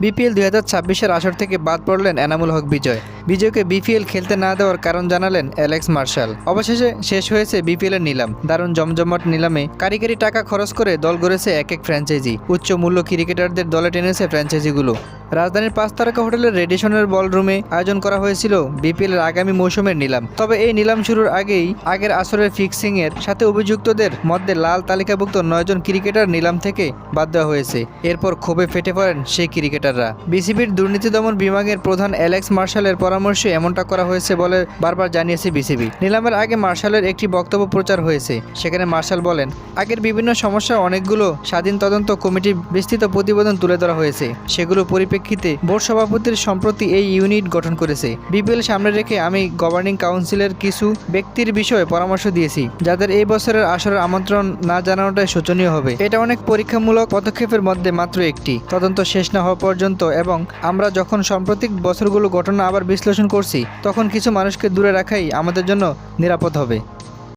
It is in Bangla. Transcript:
বিপিএল দুই হাজার ছাব্বিশের আসর থেকে বাদ পড়লেন এনামুল হক বিজয়। বিজয়কে বিপিএল খেলতে না দেওয়ার কারণ জানালেন অ্যালেক্স মার্শাল। অবশেষে শেষ হয়েছে বিপিএল এর নিলাম। দারুণ জমজমাট নিলামে কারিগরি টাকা খরচ করে দল গড়েছে এক এক ফ্র্যাঞ্চাইজি। উচ্চ মূল্য ক্রিকেটারদের দলে টেনেছে ফ্র্যাঞ্চাইজিগুলো। রাজধানীর পাঁচ তারকা হোটেলের রেডিসনের বলরুমে আয়োজন করা হয়েছিল বিপিএল এর আগামী মৌসুমের নিলাম। তবে এই নিলাম শুরুর আগেই আগের আসরের ফিক্সিং এর সাথে অভিযুক্তদের মধ্যে লাল তালিকাভুক্ত নয়জন ক্রিকেটার নিলাম থেকে বাদ দেওয়া হয়েছে। এরপর ক্ষোভে ফেটে পড়েন সেই ক্রিকেটাররা। বিসিবির দুর্নীতি দমন বিভাগের প্রধান অ্যালেক্স মার্শালের পরামর্শে এমনটা করা হয়েছে বলে বারবার জানিয়েছে বিসিবি। নিলামের আগে মার্শালের একটি বক্তব্য প্রচার হয়েছে। সেখানে মার্শাল বলেন, আগের বিভিন্ন সমস্যা অনেকগুলো স্বাধীন তদন্ত কমিটির বিস্তৃত প্রতিবেদন তুলে ধরা হয়েছে। সেগুলো পরিপ্রেক্ষিতে বোর্ড সভাপতির সম্প্রতি এই ইউনিট গঠন করেছে। বিপিএল সামনে রেখে আমি গভর্নিং কাউন্সিলের কিছু ব্যক্তির বিষয়ে পরামর্শ দিয়েছি, যাদের এই বছরের আসরের আমন্ত্রণ না জানানোটাই শোচনীয় হবে। এটা অনেক পরীক্ষামূলক পদক্ষেপের মধ্যে মাত্র একটি। তদন্ত শেষ না হওয়া পর্যন্ত এবং আমরা যখন সাম্প্রতিক বছরগুলো ঘটনা আবার বিশ্লেষণ করছি তখন কিছু মানুষকে দূরে রাখাই আমাদের জন্য নিরাপদ হবে।